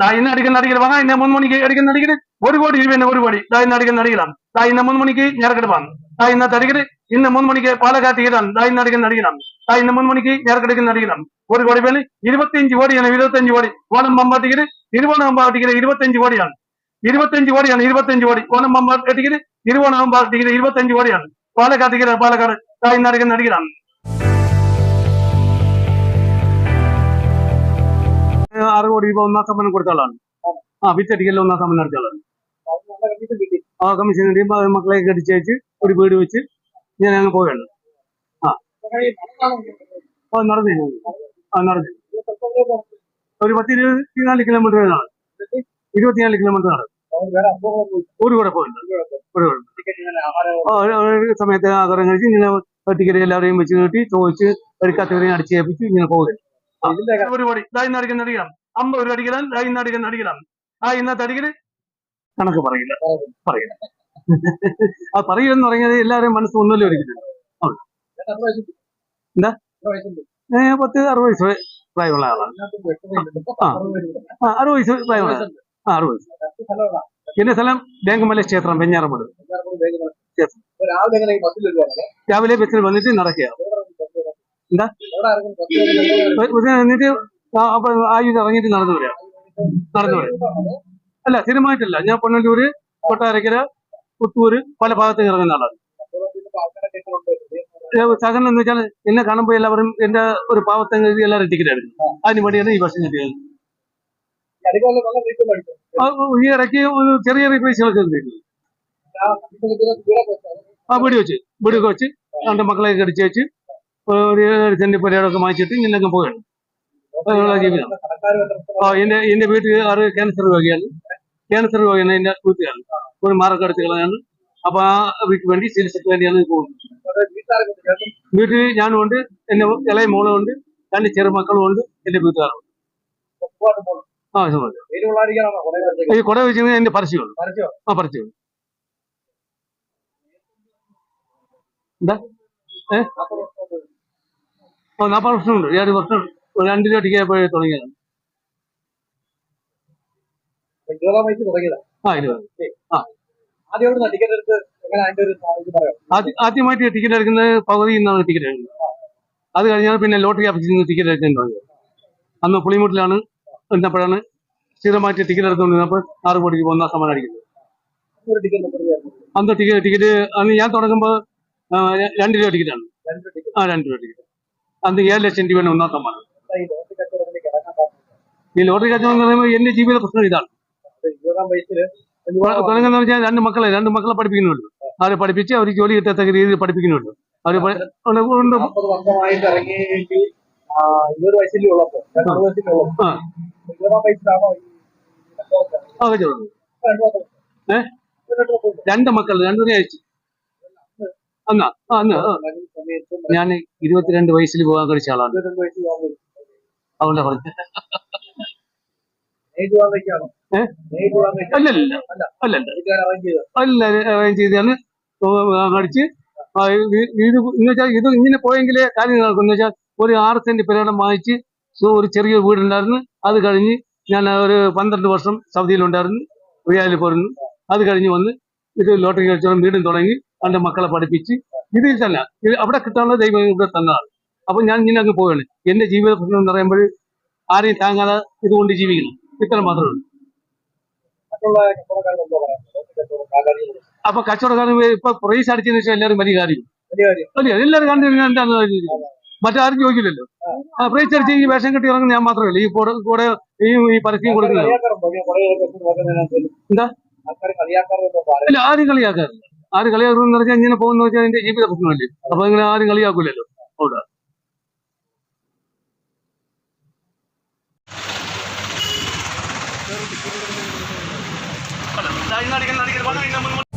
ദാ ഇന്ന് അടിക്കുന്ന അടിക്കൽ വാങ്ങാം ഇന്ന് മൂന്ന് മണിക്ക് അടിക്കുന്ന അടിക്കൽ ഒരു കോടി രൂപ തന്നെ ഒരു കോടി. ഇന്ന് അടിക്കുന്ന അടിക്കലാണ് ദാ ഇന്ന് മൂന്ന് മണിക്ക് ഞെരക്കെടുപ്പാണ് ദാ ഇന്നത്തെ അടിക്കൽ ഇന്ന് മൂന്ന് മണിക്ക് പാലക്കാട്ട് ഈടാണ് ഇന്ന് അടിക്കുന്ന അടിക്കലാണ് ദാ ഇന്ന് മൂന്ന് മണിക്ക് ഞെരക്കെടുക്കുന്ന അടിക്കലാണ് ഒരു കോടി പേര് ഇരുപത്തിയഞ്ച് കോടിയാണ് ഇരുപത്തഞ്ച് കോടി. ഓണം പമ്പ ടിക്കറ്റ് ഇരുപത് പമ്പ ഇരുപത്തഞ്ച് കോടിയാണ്. ഇരുപത്തഞ്ച് കോടിയാണ് ഇരുപത്തഞ്ച് കോടി. ഓണം പമ്പ ടിക്കറ്റ് ഇരുപത് പമ്പ ടിക്കറ്റ് ഇരുപത്തഞ്ച് കോടിയാണ്. പാലക്കാട് ടിക്കറ്റ് പാലക്കാട്. ദാ ഇന്ന് അടിക്കുന്ന അടിക്കലാണ് ആറ് കോടി രൂപ ഒന്നാം സമ്മാനം കൊടുത്ത ആളാണ്. ആ വിറ്റടിക്കലിൽ ഒന്നാം സമ്മാനം എടുത്ത ആളാണ്. ആ കമ്മീഷൻ കിട്ടി. മക്കളെ കടിച്ചയച്ച് ഒരു വീട് വെച്ച് ഞാൻ അങ്ങ് പോവുകയാണ്. ആ. ഓ നടന്നു. ആ നടന്നു. ഒരു പത്ത് ഇരുപത്തിനാല് കിലോമീറ്റർ ആണ്. ഇരുപത്തിനാല് കിലോമീറ്റർ നടന്നു ഒരു കൂടെ പോയിട്ടുണ്ട് ഒരു ഒരു- ഒരു സമയത്ത് ആഹാരം കഴിച്ച് ഇങ്ങനെ ടിക്കറ്റ് എല്ലാവരെയും വെച്ച് കിട്ടി ചോദിച്ച് എടുക്കാത്തവരെയും അടിച്ചേൽപ്പിച്ച് ഇങ്ങനെ പോവുകയാണ്. ഒരു ദാ ഇതായി അടിക്കണം. അമ്പത് ഒരു അടിക്കണം ദാ ഇന്ന് അടിക്കുന്ന അടിക്കണം ആ ഇന്നത്തെ അടിക്കൽ കണക്ക് പറയില്ല പറയില്ല. ആ പറയുമെന്ന് പറഞ്ഞത് എല്ലാവരും മനസ്സ് ഒന്നുമല്ലേ ഒരിക്കലും ഏ പത്ത് അറുപത് വയസ്സ് പ്രായമുള്ള ആളാണ്. ആ അറുപത് വയസ്സ് പ്രായമുള്ള. ആ അറുപത് വയസ്സ്. എന്റെ സ്ഥലം ബേങ്കമല ക്ഷേത്രം വെഞ്ഞാറമൂട് രാവിലെ ബസ്സിൽ വന്നിട്ട് നടക്കുക എന്താ? ബസ്സിൽ വന്നിട്ട് അപ്പൊ ആയുധം ഇറങ്ങിയിട്ട് നടന്നു വരിക. നടന്നു വരിക. അല്ല സ്ഥിരമായിട്ടല്ല. ഞാൻ പൊന്നല്ലൂര് കൊട്ടാരക്കര പുത്തൂര് പല ഭാഗത്തും ഇറങ്ങുന്ന ആളാണ്. സഹനം എന്ന് വെച്ചാൽ എന്നെ കാണുമ്പോൾ എല്ലാവരും എന്റെ ഒരു പാവത്തെ എല്ലാവരും ടിക്കറ്റ് എടുക്കും അതിന് വേണ്ടിയാണ് ഈ ഭക്ഷണം കിട്ടിയത്. ഈ ഇടയ്ക്ക് ചെറിയ ചെറിയ പൈസകളൊക്കെ ആ വീട് വെച്ച്. വീടൊക്കെ വെച്ച്. രണ്ട് മക്കളെ അടിച്ചു വെച്ച്. ഒരു സെന്റ് പരിപാടിയൊക്കെ വാങ്ങിച്ചിട്ട് ഇങ്ങനെയൊക്കെ പോവുകയാണ്. അതുള്ള ജീവിതം. ആ എന്റെ എന്റെ വീട്ടുകാർ ക്യാൻസർ രോഗിയാണ്. ക്യാൻസർ രോഗിയാണ് എന്റെ കൂട്ടുകാരൻ ഒരു മാറക്കടുത്ത് കളയാണ് അപ്പൊ ആ വീട്ടിൽ വേണ്ടി ചികിത്സയ്ക്ക് വേണ്ടിയാണ് പോകുന്നത്. വീട്ടിൽ ഞാനും ഉണ്ട് എന്റെ ഇളയ മോളും ഉണ്ട് രണ്ട് ചെറുമക്കളും ഉണ്ട് എന്റെ വീട്ടുകാരും ആ. ഈ കുട വെച്ചിരുന്ന എന്റെ പരസ്യമാണ് ആ പരസ്യമുണ്ട് എന്താ? ഏ? ഓ നാൽപ്പത് വർഷമുണ്ട് ഏഴ് വർഷം? ഒരു രണ്ട് രൂപ ടിക്കറ്റ് തുടങ്ങിയതാണ് ആ ഇരുപത്. ആദ്യ- ആദ്യമായിട്ട് ടിക്കറ്റ് എടുക്കുന്നത് പകുതി നിന്നാണ് ടിക്കറ്റ് എടുക്കുന്നത്. അത് കഴിഞ്ഞാൽ പിന്നെ ലോട്ടറി ഓഫീസിൽ നിന്ന് ടിക്കറ്റ് എടുക്കാൻ തുടങ്ങിയത് അന്ന് പുളിമുട്ടിലാണ് എന്നപ്പോഴാണ് സ്ഥിരമായിട്ട് ടിക്കറ്റ് എടുത്തുകൊണ്ടിരുന്നപ്പോൾ ആറ് കോടിക്ക് ഒന്നാം സമ്മാനം അടിക്കുന്നത്. അന്ന് ടിക്കറ്റ് ടിക്കറ്റ് അന്ന് ഞാൻ തുടങ്ങുമ്പോൾ രണ്ട് രൂപ ടിക്കറ്റാണ് ആ രണ്ട് രൂപ ടിക്കറ്റ് അന്ന് ഏഴ് ലക്ഷം രൂപയാണ് ഒന്നാം സമ്മാനം. ഈ ലോട്ടറി കച്ചവടം എന്ന് പറയുമ്പോൾ എന്റെ ജീവിത പ്രശ്നം ഇതാണ്. തുടങ്ങുന്ന വെച്ചാൽ രണ്ട് മക്കളെ രണ്ട് മക്കളെ പഠിപ്പിക്കുന്നുള്ളൂ അവരെ പഠിപ്പിച്ച് അവർ ജോലി കിട്ടത്തക്ക രീതിയിൽ പഠിപ്പിക്കുന്നുള്ളൂ അവർ വർഷമായിട്ട് ഇരുപത് വയസ്സിലേ ഉള്ളപ്പോ രണ്ടു മക്കൾ രണ്ടുപേരെ അയച്ചു. അന്നാ. അന്ന് ഞാൻ ഇരുപത്തിരണ്ട് വയസ്സിൽ പോകാൻ കഴിച്ച ആളാണ്. അതുകൊണ്ട് പറഞ്ഞു. അല്ലല്ല അല്ല. അല്ലല്ല അറേഞ്ച് ചെയ്തത് അല്ല. അറേഞ്ച് ചെയ്താണ്. അടിച്ച് വീട് ഇത് എന്ന് വെച്ചാൽ ഇത് ഇങ്ങനെ പോയെങ്കിലേ കാര്യം നടക്കും. എന്ന് വെച്ചാൽ ഒരു ആറ് സെന്റ് പെരേടം വാങ്ങിച്ച് സോ ഒരു ചെറിയ വീടുണ്ടായിരുന്നു. അത് കഴിഞ്ഞ് ഞാൻ ഒരു പന്ത്രണ്ട് വർഷം സൗദിയിലുണ്ടായിരുന്നു. റിയാലിൽ പോയിരുന്നു അത് കഴിഞ്ഞ് വന്ന് ഇത് ലോട്ടറി കഴിച്ചോളം വീടും തുടങ്ങി. എന്റെ മക്കളെ പഠിപ്പിച്ച്. ഇതിൽ തന്നെ അവിടെ കിട്ടാനുള്ള ദൈവം ഇവിടെ തന്നതാണ്. അപ്പൊ ഞാൻ ഇങ്ങനെ അങ്ങ് പോവുകയാണ്. എന്റെ ജീവിത പ്രശ്നം എന്ന് പറയുമ്പോൾ ആരെയും താങ്ങാതെ ഇതുകൊണ്ട് ജീവിക്കണം. ഇത്ര മാത്രമേ ഉള്ളൂ. അപ്പൊ കച്ചവടക്കാരൻ ഇപ്പൊ പ്രൈസ് അടിച്ചതിന് ശേഷം എല്ലാവരും വലിയ കാര്യം. അല്ലേ എല്ലാവരും കണ്ടിരുന്ന മറ്റാരും ചോദിക്കില്ലല്ലോ. ആ. പ്രൈസ് അടിച്ച് ഈ വേഷം കെട്ടി ഇറങ്ങുന്ന ഞാൻ മാത്രമേ ഉള്ളൂ. ഈ കൂടെ കൂടെ ഈ ഈ പരസ്യം കൊടുക്കുന്നത്. എന്താ? അല്ല ആരും കളിയാക്കാറില്ല. ആരും കളിയാക്കുന്നു പറഞ്ഞാൽ ഇങ്ങനെ പോകുന്ന വെച്ചാൽ എന്റെ ജീവിത പ്രശ്നമല്ലേ? അപ്പൊ ഇങ്ങനെ ആരും കളിയാക്കൂലല്ലോ. നടക്കുന്നു നടക്കുന്നു